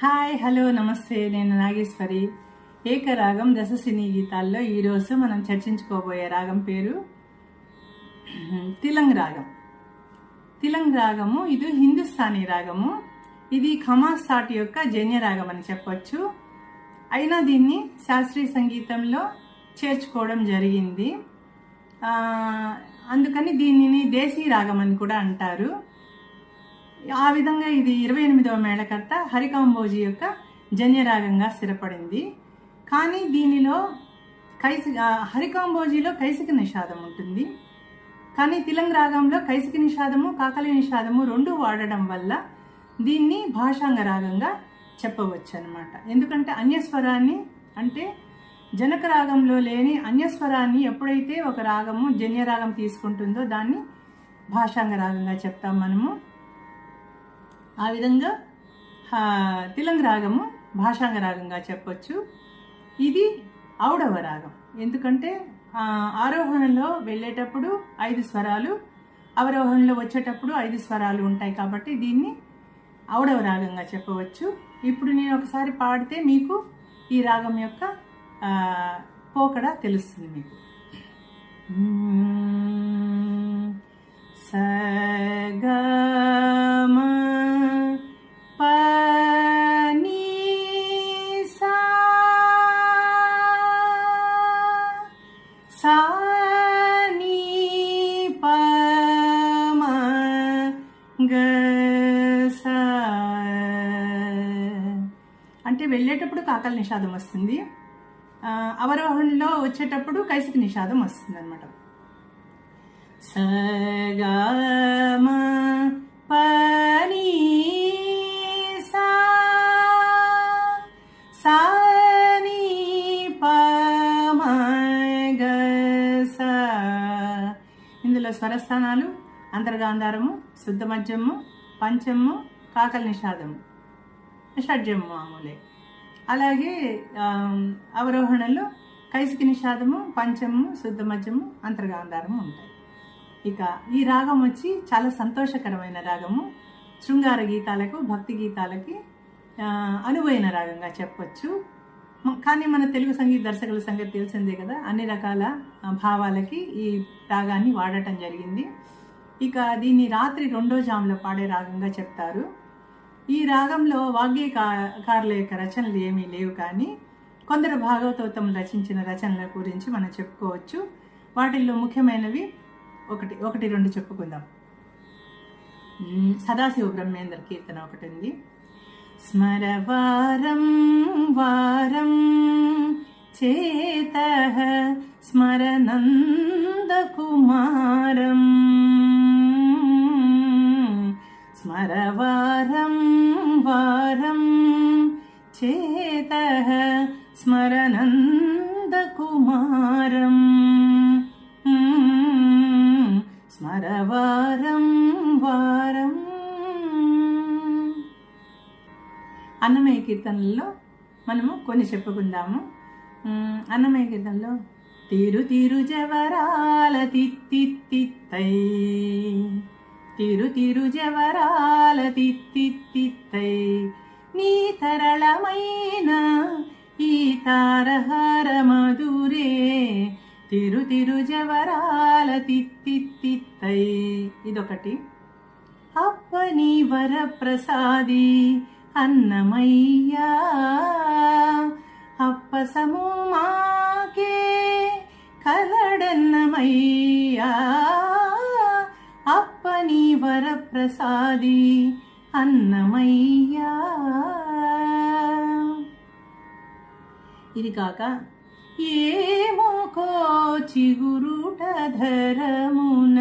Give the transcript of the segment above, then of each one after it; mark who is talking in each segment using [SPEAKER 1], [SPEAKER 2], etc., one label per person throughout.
[SPEAKER 1] Hi hello నమస్తే. నేను నాగేశ్వరి. ఏకరాగం దశసిని గీతాల్లో ఈరోజు మనం చర్చించుకోబోయే రాగం పేరు తిలంగ్ రాగం. తిలంగ్ రాగము ఇది హిందుస్థానీ రాగము. ఇది ఖమాసాట్ యొక్క జన్య రాగం అని చెప్పొచ్చు. అయినా దీన్ని శాస్త్రీయ సంగీతంలో చేర్చుకోవడం జరిగింది. అందుకని దీనిని దేశీ రాగం అని కూడా అంటారు. ఆ విధంగా ఇది ఇరవై ఎనిమిదవ మేళకర్త హరికాంబోజీ యొక్క జన్యరాగంగా స్థిరపడింది. కానీ దీనిలో కైసి హరికాంబోజీలో కైసిక నిషాదం ఉంటుంది. కానీ తిలంగ్ రాగంలో కైసిక నిషాదము కాకలి నిషాదము రెండు వాడడం వల్ల దీన్ని భాషాంగ రాగంగా చెప్పవచ్చు అనమాట ఎందుకంటే అన్యస్వరాన్ని అంటే జనక రాగంలో లేని అన్యస్వరాన్ని ఎప్పుడైతే ఒక రాగము జన్యరాగం తీసుకుంటుందో దాన్ని భాషాంగ రాగంగా చెప్తాం మనము. ఆ విధంగా తిలంగ రాగము భాషాంగ రాగంగా చెప్పొచ్చు. ఇది ఔడవ రాగం. ఎందుకంటే ఆరోహణలో వెళ్ళేటప్పుడు ఐదు స్వరాలు అవరోహణలో వచ్చేటప్పుడు ఐదు స్వరాలు ఉంటాయి కాబట్టి దీన్ని ఔడవ రాగంగా చెప్పవచ్చు. ఇప్పుడు నేను ఒకసారి పాడితే మీకు ఈ రాగం యొక్క పోకడ తెలుస్తుంది మీకు. సగా ఆకలి నిషాదం వస్తుంది. అవరోహణలో వచ్చేటప్పుడు కైసిక నిషాదం వస్తుంది అనమాట సగమ పని సా గ సా. ఇందులో స్వరస్థానాలు అంతర్గాంధారము శుద్ధ మధ్యము పంచము కాకల నిషాదము. షడ్జము మామూలే. అలాగే అవరోహణలో కైసికి నిషాదము పంచము శుద్ధ మధ్యము అంతర్గాంధారము ఉంటాయి. ఇక ఈ రాగం వచ్చి చాలా సంతోషకరమైన రాగము. శృంగార గీతాలకు భక్తి గీతాలకి అనువైన రాగంగా చెప్పొచ్చు. కానీ మన తెలుగు సంగీత దర్శకుల సంగతి తెలిసిందే కదా. అన్ని రకాల భావాలకి ఈ రాగాన్ని వాడటం జరిగింది. ఇక దీన్ని రాత్రి రెండో జాములో పాడే రాగంగా చెప్తారు. ఈ రాగంలో వాగ్గేయకారుల యొక్క రచనలు ఏమీ లేవు కానీ కొందరు భాగవతోత్తములు రచించిన రచనల గురించి మనం చెప్పుకోవచ్చు. వాటిల్లో ముఖ్యమైనవి ఒకటి ఒకటి రెండు చెప్పుకుందాం. సదాశివ బ్రహ్మేంద్ర కీర్తన ఒకటి ఉంది స్మరవారం వారం చేత స్మరనందకుమారం. స్మరవారం వారం చేత స్మరనందకుమారం స్మరవారం వారం అన్నమయ్య కీర్తనల్లో మనము కొన్ని చెప్పుకుందాము. మ్, అన్నమయ్య కీర్తనలో తీరు తీరు జవరాల తిత్తిత్తై తిరు తిరు జవరాల నీ తరళమైన ఈ తారహార మధురే తిరు తిరు జవరాల తిత్తిత్తై ఇదొకటి అప్పని వరప్రసాది అన్నమయ్యా. అప్పసము మాకే కలడన్నమయ్యా. ప్రసాది అన్నమయ్యా. ఇది కాక ఏమో కోచిగురుట ధరమున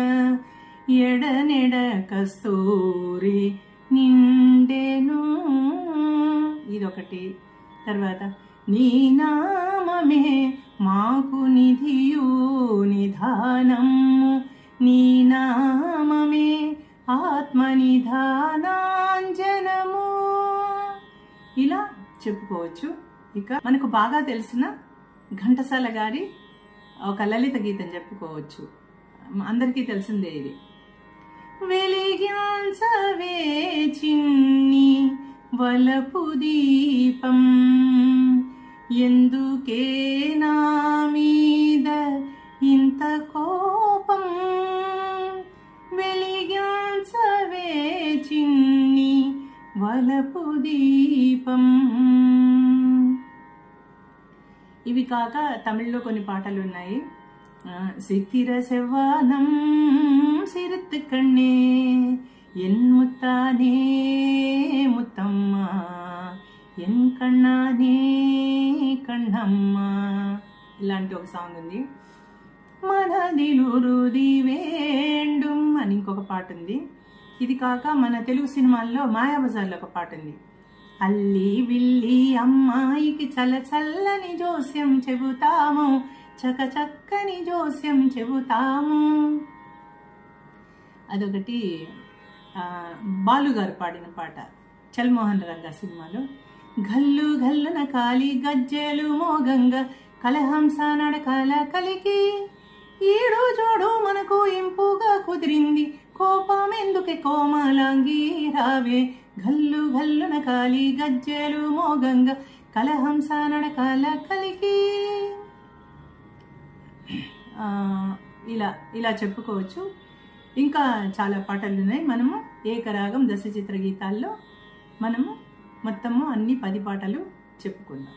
[SPEAKER 1] ఎడనెడ కస్తూరి నిండెను. ఇదొకటి. తర్వాత నీ నామమే మాకు నిధియు నిధానము. నీ నామమే ఆత్మనిధానాంజనము. ఇలా చెప్పుకోవచ్చు. ఇక మనకు బాగా తెలిసిన ఘంటసాల గారి ఒక లలిత గీతం చెప్పుకోవచ్చు. అందరికీ తెలిసిందే ఇది. వెలిగించవే చిన్ని వలపు దీపం. ఎందుకే నా మీద ఇంత కో వలపు దీపం ఇవి కాక తమిళ్లో కొన్ని పాటలు ఉన్నాయి ఆ, சித்திர செவ்வானம் சிரித்து கண்ணே என் முத்தானே முத்தம்மா ఎన్ కన్నానే కన్నమ్మ ఇలాంటి ఒక సాంగ్ ఉంది మనదిలురుది వేండుం అని ఇంకొక పాట ఉంది ఇది కాక మన తెలుగు సినిమాల్లో మాయాబజార్లో ఒక పాట ఉంది. అల్లి విల్లి అమ్మాయికి చల్ల చల్లని జోస్యం చెబుతాము చక చక్కని జోస్యం చెబుతాము. అదొకటి బాలుగారు పాడిన పాట చల్మోహన్ రంగ సినిమాలో. గల్లు గల్లున కాలి గజ్జెలు మోగంగ కలహంస నడకాల కలికి ఈడు జోడు మనకు ఇంపుగా కుదిరింది. కోపం ఎందుకే కోమలాంగి రావే గల్లు గల్లున కాలి గజ్జెలు మోగంగ కలహంస నడకాల కలికి. ఇలా ఇలా చెప్పుకోవచ్చు. ఇంకా చాలా పాటలు ఉన్నాయి. మనము ఏకరాగం దశ చిత్ర గీతాల్లో మనము మొత్తము అన్ని పది పాటలు చెప్పుకుందాం.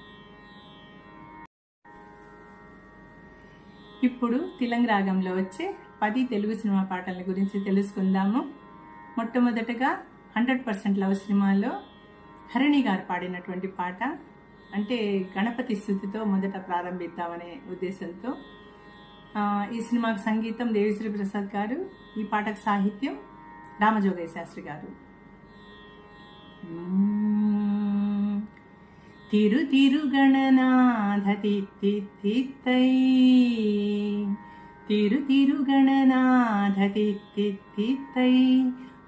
[SPEAKER 1] ఇప్పుడు తిలంగ రాగంలో వచ్చే పది తెలుగు సినిమా పాటల గురించి తెలుసుకుందాము. మొట్టమొదటగా హండ్రెడ్ పర్సెంట్ లవ్ సినిమాలో హరిణి గారు పాడినటువంటి పాట. అంటే గణపతి స్థుతితో మొదట ప్రారంభిద్దామనే ఉద్దేశంతో. ఈ సినిమాకు సంగీతం దేవిశ్రీ ప్రసాద్ గారు ఈ పాటకు సాహిత్యం రామజోగయ్య శాస్త్రి గారు. తిరు తిరుగణనాథ తిత్తిత్తై తిత్తి తిత్తై తిరు తిరు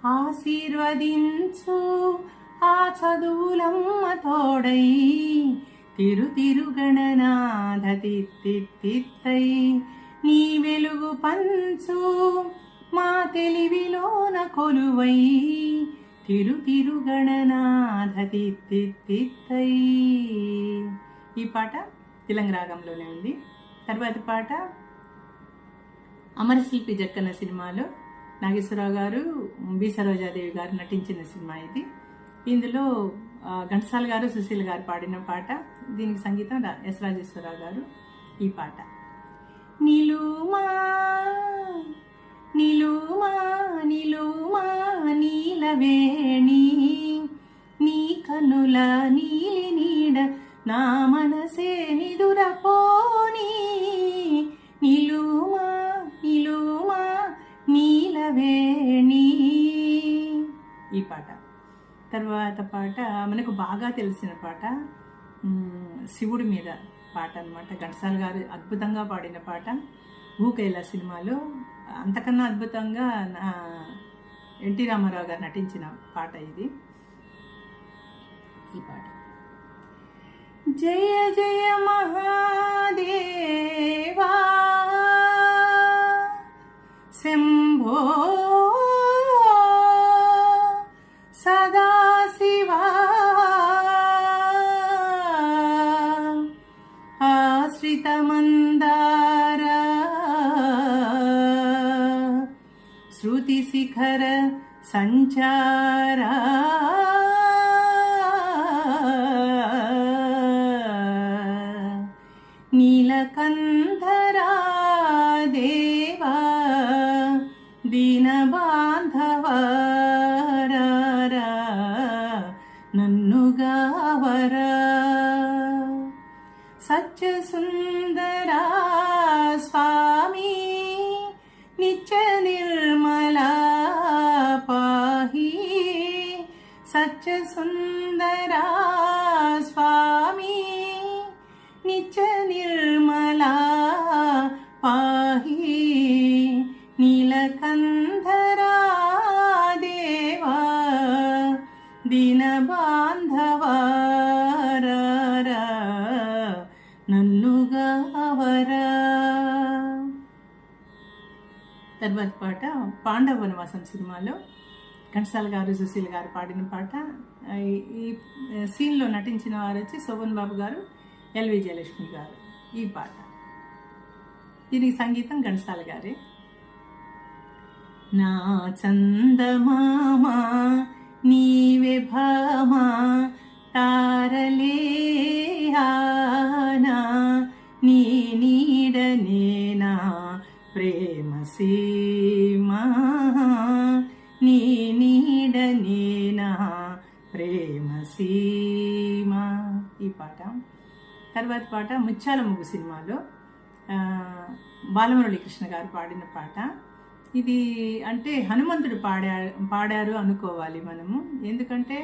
[SPEAKER 1] ఆశీర్వదించు ఆ చదువులమ్మ తోడై తిరు తిరు నీ వెలుగు పంచు మా తెలివిలోన కొలువై తిరు తిరు తిత్తై ఈ పాట తిలంగ రాగంలోనే ఉంది. తర్వాత పాట అమరశిల్పి జక్కన సినిమాలో నాగేశ్వరరావు గారు బి సరోజాదేవి గారు నటించిన సినిమా ఇది. ఇందులో ఘంటసాల గారు సుశీల్ గారు పాడిన పాట దీనికి సంగీతం రా- ఎస్ రాజేశ్వరరావు గారు ఈ పాట. నిలుమా నిలుమా నిలుమా నీలవేణి నీ కనుల నీలి నీడ నా మనసే నిదురపోని నిలుమా నిలుమా నీలవేణి. ఈ పాట. తర్వాత పాట మనకు బాగా తెలిసిన పాట శివుడి మీద పాట అనమాట ఘంటసాల గారు అద్భుతంగా పాడిన పాట. ఊకైలా సినిమాలో అంతకన్నా అద్భుతంగా నా ఎన్టీ రామారావు గారు నటించిన పాట ఇది. ఈ పాట. జయ జయ మహాదేవా శంభో సదాశివ. ఆశ్రితమందార శృతిశిఖర సంచారా. పాండవ వనవాసం సినిమాలో ఘంటసాల గారు సుశీల్ గారు పాడిన పాట. ఈ- సీన్లో నటించిన వారు వచ్చి శోభన్ బాబు గారు ఎల్వి జయలక్ష్మి గారు ఈ పాట. దీనికి సంగీతం ఘంటసాల గారే. నా చందమామా నీవే భామా తారలేనా నీ నీడనేనా ప్రేమ తర్వాత పాట ముత్యాల ముగ్గు సినిమాలో బాలమురళీకృష్ణ కృష్ణ గారు పాడిన పాట. ఇది అంటే హనుమంతుడు పాడా పాడారు అనుకోవాలి మనము. ఎందుకంటే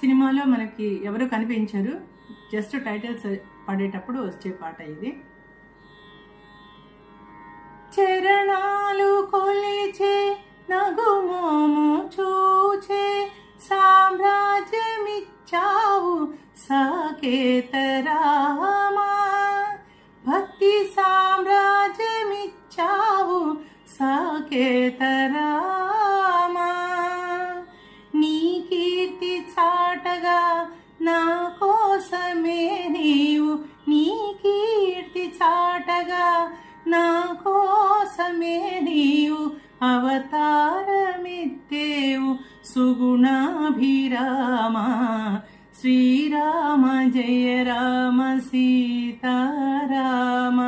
[SPEAKER 1] సినిమాలో మనకి ఎవరు కనిపించరు. జస్ట్ టైటిల్స్ పడేటప్పుడు వచ్చే పాట ఇది. సాకేతరామా భక్తి సామ్రాజ్యమిచ్చావు సాకేతరామా. నీ కీర్తి చాటగా నా కోసమే నీవు నీ కీర్తి చాటగా నా కోసమే నీవు అవతారమిత్తేవు సుగుణాభిరామా. శ్రీరామ జయ రామ సీతారామ.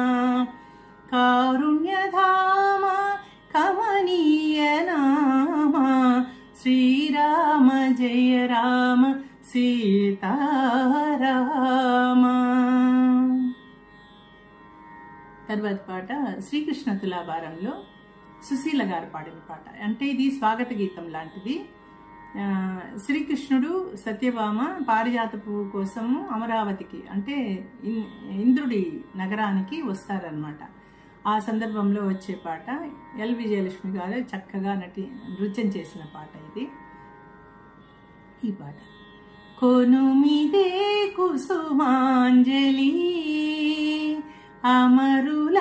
[SPEAKER 1] కారుణ్యధామ కమనీయ నామ. శ్రీరామ జయ రామ సీతారామ. తర్వాత పాట శ్రీకృష్ణ తులాభారంలో సుశీల గారు పాడిన పాట. అంటే ఇది స్వాగత గీతం లాంటిది. శ్రీకృష్ణుడు సత్యభామ పారిజాత పువ్వు కోసము అమరావతికి అంటే ఇన్- ఇంద్రుడి నగరానికి వస్తారనమాట ఆ సందర్భంలో వచ్చే పాట ఎల్. విజయలక్ష్మి గారు చక్కగా నటి నృత్యం చేసిన పాట ఇది. ఈ పాట. కొనుమిదే కుసుమాంజలి అమరుల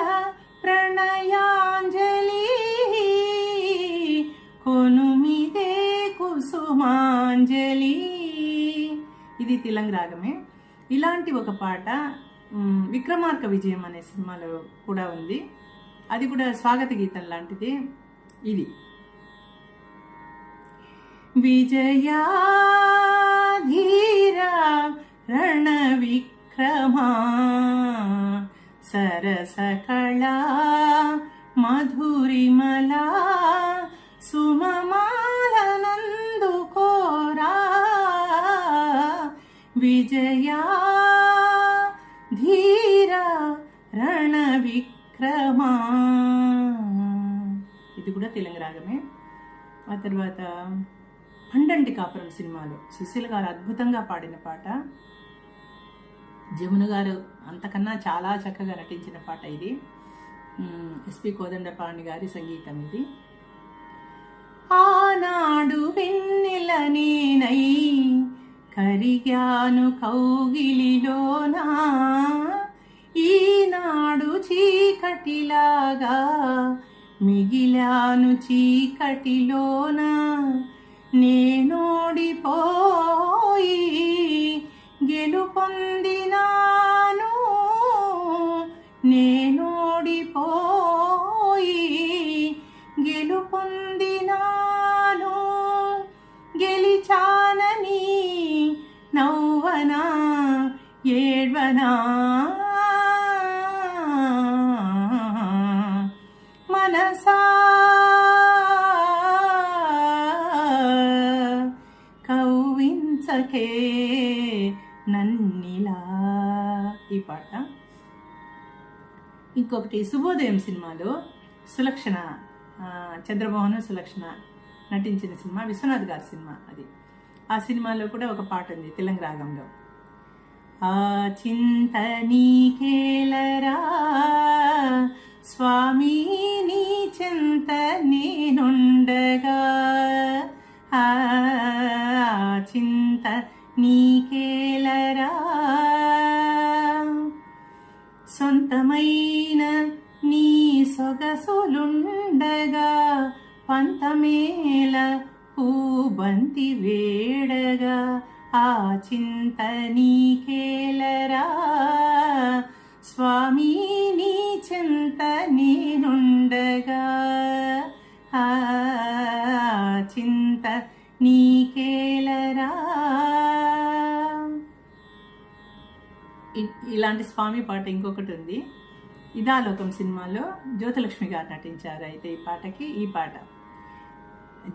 [SPEAKER 1] కుసుమాంజలి ఇది తిలంగ రాగమే. ఇలాంటి ఒక పాట విక్రమార్క విజయం అనే సినిమాలో కూడా ఉంది. అది కూడా స్వాగత గీతం లాంటిది. ఇది. విజయాధీరా రణవిక్రమా సరసకళా మధురిమలా విజయా ధీరా రణవిక్రమా. ఇది కూడా తెలంగాణ రాగమే. ఆ తర్వాత పండంటి కాపురం సినిమాలో సుశీల్ గారు అద్భుతంగా పాడిన పాట. జమున గారు అంతకన్నా చాలా చక్కగా నటించిన పాట ఇది. ఎస్పి కోదండపాణి గారి సంగీతం ఇది. ఆనాడు వెన్నెల నేనై కరిగాను కౌగిలిలోనా? ఈనాడు చీకటిలాగా మిగిలాను చీకటిలోన? నేనోడిపోయి గెలుపొందినాను. నేనోడిపోయి గెలుపొందినాను. గెలిచానని నవ్వనా ఏడ్వనా? మనసా? కవ్వించకే నన్నిలా. ఈ పాట. ఇంకొకటి శుభోదయం సినిమాలో సులక్షణ చంద్రమోహన్ సులక్షణ నటించిన సినిమా విశ్వనాథ్ గారి సినిమా అది. ఆ సినిమాలో కూడా ఒక పాట ఉంది తెలంగాణ రాగంలో. ఆ చింత నీకేలరా స్వామి నీ చింత నేనుండగా. ఆ చింత నీకేలరా సొంతమైన నీ సొగసులుండగా పంతమేల పూబంతి వేడగా ఆ చింత నీకేలరా? స్వామి నీ చింత నేనుండగా ఆ చింత నీకేలరా? ఇలాంటి స్వామి పాట ఇంకొకటి ఉంది. ఇదాలోకం సినిమాలో జ్యోతిలక్ష్మి గారు నటించారు అయితే ఈ పాటకి ఈ పాట.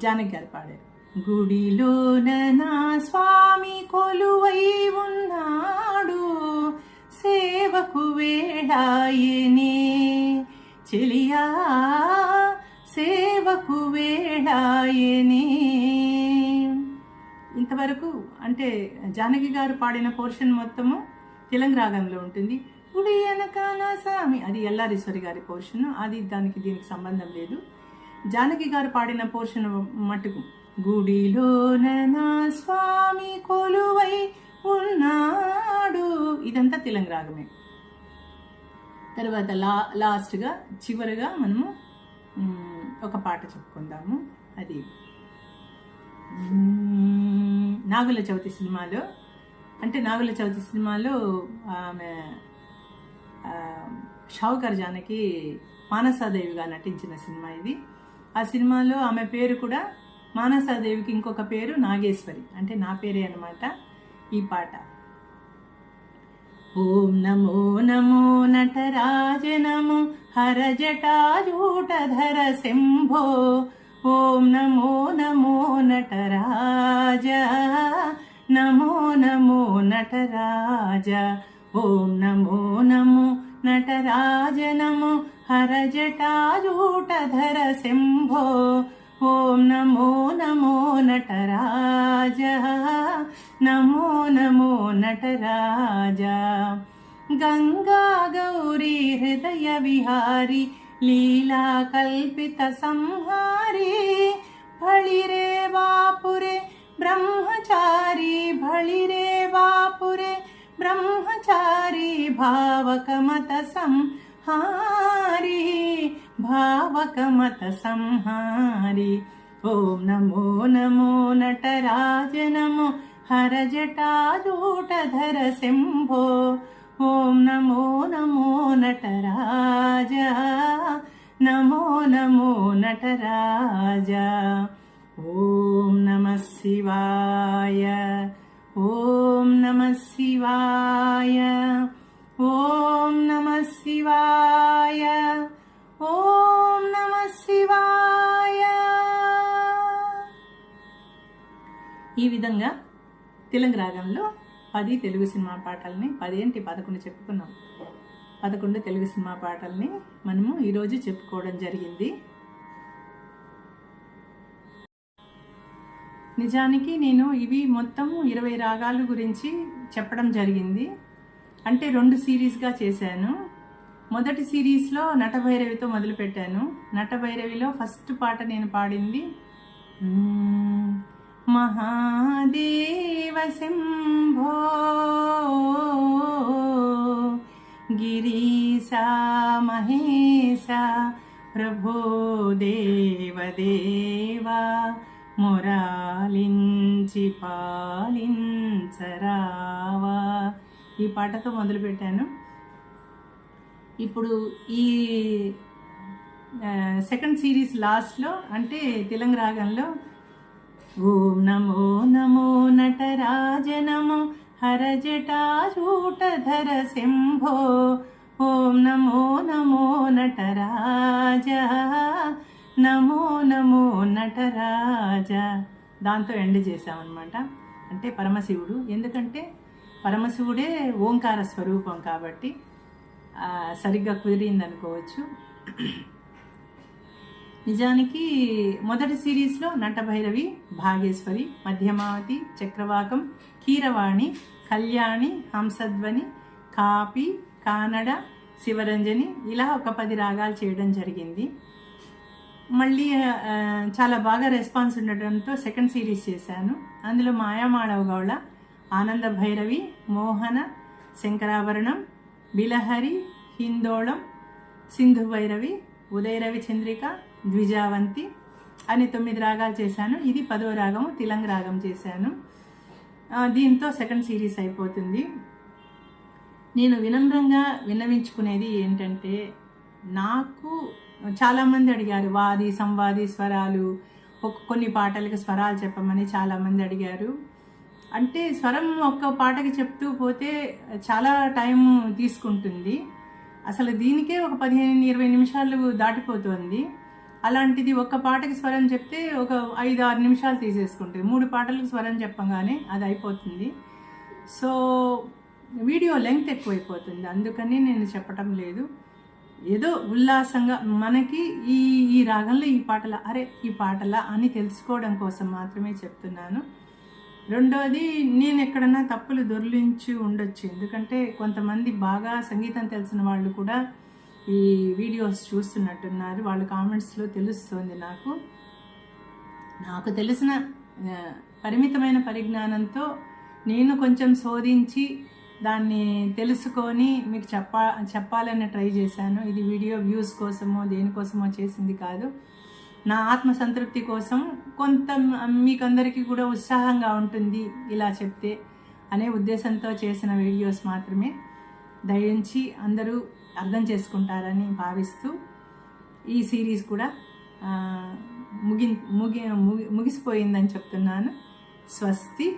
[SPEAKER 1] జానకి గారు పాడారు. గుడిలోన నా స్వామి కొలువై ఉన్నాడు సేవకు వేళాయనే. చెలియా సేవకు వేళాయనే. ఇంతవరకు అంటే జానకి గారు పాడిన పోర్షన్ మొత్తము తెలంగాణ రాగంలో ఉంటుంది. గుడి వెనకాల స్వామి అది ఎల్లారీశ్వరి గారి పోర్షన్ అది దానికి దీనికి సంబంధం లేదు. జానకి గారు పాడిన పోర్షన్ మటుకు. గుడిలోన నా స్వామి కొలువై ఉన్నాడు. ఇదంతా తెలంగాణ రాగమే. తర్వాత లా లాస్ట్గా చివరిగా మనము ఒక పాట చెప్పుకుందాము. అది నాగుల చవితి సినిమాలో అంటే నాగుల చవితి సినిమాలో ఆమె షావుకర్ జానకి మానసాదేవిగా నటించిన సినిమా ఇది. ఆ సినిమాలో ఆమె పేరు కూడా మానసాదేవికి ఇంకొక పేరు నాగేశ్వరి. అంటే నా పేరే అనమాట ఈ పాట. ఓం నమో నమో నటరాజ నమో హర జటాజూటధర శంభో. ఓం నమో నమో నటరాజ నమో నమో నటరాజ. ఓం నమో నమో नटराज नमो हरजटाजूटधरसिंभो ॐ नमो नमो नटराज। नमो नमो नटराज। गङ्गा गौरी हृदयविहारी लीलाकल्पितसंहारी वापुरे ब्रह्मचारी भळिरे वापुरे బ్రహ్మచారి భళిరే బాపురే బ్రహ్మచారి భావకమత సంహారి భావకమత సంహారి ఓం నమో నమో నటరాజ నమో హర జటాజూటధర శంభో. ఓం నమో నమో నటరాజ నమో నమో నటరాజ. ఓం నమ శివాయ. ఓం నమ శివాయ ఓం నమ శివాయ ఓం నమ శివాయ. ఈ విధంగా తెలుగు రాగంలో పది తెలుగు సినిమా పాటల్ని పదేంటి పదకొండు చెప్పుకున్నాం. పదకొండు తెలుగు సినిమా పాటల్ని మనము ఈరోజు చెప్పుకోవడం జరిగింది. నిజానికి నేను ఇవి మొత్తము ఇరవై రాగాల గురించి చెప్పడం జరిగింది. అంటే రెండు సిరీస్గా చేశాను. మొదటి సిరీస్లో నటభైరవితో మొదలుపెట్టాను. నటభైరవిలో ఫస్ట్ పాట నేను పాడింది మహాదేవ శంభో గిరీశా మహేశ ప్రభో దేవదేవా మొరాలించి పాలించరావా. ఈ పాటతో మొదలుపెట్టాను. ఇప్పుడు ఈ సెకండ్ సిరీస్ లాస్ట్లో అంటే తెలంగాణ రాగంలో ఓం నమో నమో నటరాజ నమో హర జటాజూటధర శంభో. ఓం నమో నమో నటరాజ నమో నమో నటరాజ. దాంతో ఎండ్ చేశామన్నమాట. అంటే పరమశివుడు. ఎందుకంటే పరమశివుడే ఓంకార స్వరూపం కాబట్టి సరిగ్గా కుదిరింది అనుకోవచ్చు నిజానికి మొదటి సిరీస్లో నటభైరవి భాగేశ్వరి మధ్యమావతి చక్రవాకం కీరవాణి కళ్యాణి హంసధ్వని కాపి కానడ శివరంజని ఇలా ఒక పది రాగాలు చేయడం జరిగింది. మళ్ళీ చాలా బాగా రెస్పాన్స్ ఉండటంతో సెకండ్ సిరీస్ చేశాను. అందులో మాయామాళవ గౌళ ఆనంద భైరవి మోహన శంకరాభరణం బిలహరి హిందోళం సింధు భైరవి ఉదయరవి చంద్రిక ద్విజావంతి అని తొమ్మిది రాగాలు చేశాను. ఇది పదో రాగము తిలంగ రాగం చేశాను. దీంతో సెకండ్ సిరీస్ అయిపోతుంది. నేను వినమ్రంగా విన్నవించుకునేది ఏంటంటే నాకు చాలామంది అడిగారు వాది సంవాది స్వరాలు. ఒక- కొన్ని పాటలకు స్వరాలు చెప్పమని చాలామంది అడిగారు. అంటే స్వరం ఒక్క పాటకి చెప్తూ పోతే చాలా టైం తీసుకుంటుంది. అసలు దీనికే ఒక పదిహేను ఇరవై నిమిషాలు దాటిపోతుంది. అలాంటిది ఒక్క పాటకి స్వరం చెప్తే ఒక ఐదు ఆరు నిమిషాలు తీసేసుకుంటుంది. మూడు పాటలకు స్వరం చెప్పగానే అది అయిపోతుంది. సో వీడియో లెంగ్త్ ఎక్కువైపోతుంది. అందుకని నేను చెప్పటం లేదు. ఏదో ఉల్లాసంగా మనకి ఈ ఈ రాగంలో ఈ పాటల అరే ఈ పాటల అని తెలుసుకోవడం కోసం మాత్రమే చెప్తున్నాను. రెండోది నేను ఎక్కడన్నా తప్పులు దొర్లించి ఉండొచ్చు. ఎందుకంటే కొంతమంది బాగా సంగీతం తెలిసిన వాళ్ళు కూడా ఈ వీడియోస్ చూస్తున్నట్టున్నారు. వాళ్ళ కామెంట్స్లో తెలుస్తుంది నాకు. నాకు తెలిసిన పరిమితమైన పరిజ్ఞానంతో నేను కొంచెం శోధించి దాన్ని తెలుసుకొని మీకు చెప్పా చెప్పాలని ట్రై చేశాను. ఇది వీడియో వ్యూస్ కోసమో దేనికోసమో చేసింది కాదు. నా ఆత్మ సంతృప్తి కోసం కొంత మీకందరికీ కూడా ఉత్సాహంగా ఉంటుంది ఇలా చెప్తే అనే ఉద్దేశంతో చేసిన వీడియోస్ మాత్రమే. దయించి అందరూ అర్థం చేసుకుంటారని భావిస్తూ ఈ సిరీస్ కూడా ముగి ముగి- ముగిసిపోయిందని చెప్తున్నాను. స్వస్తి.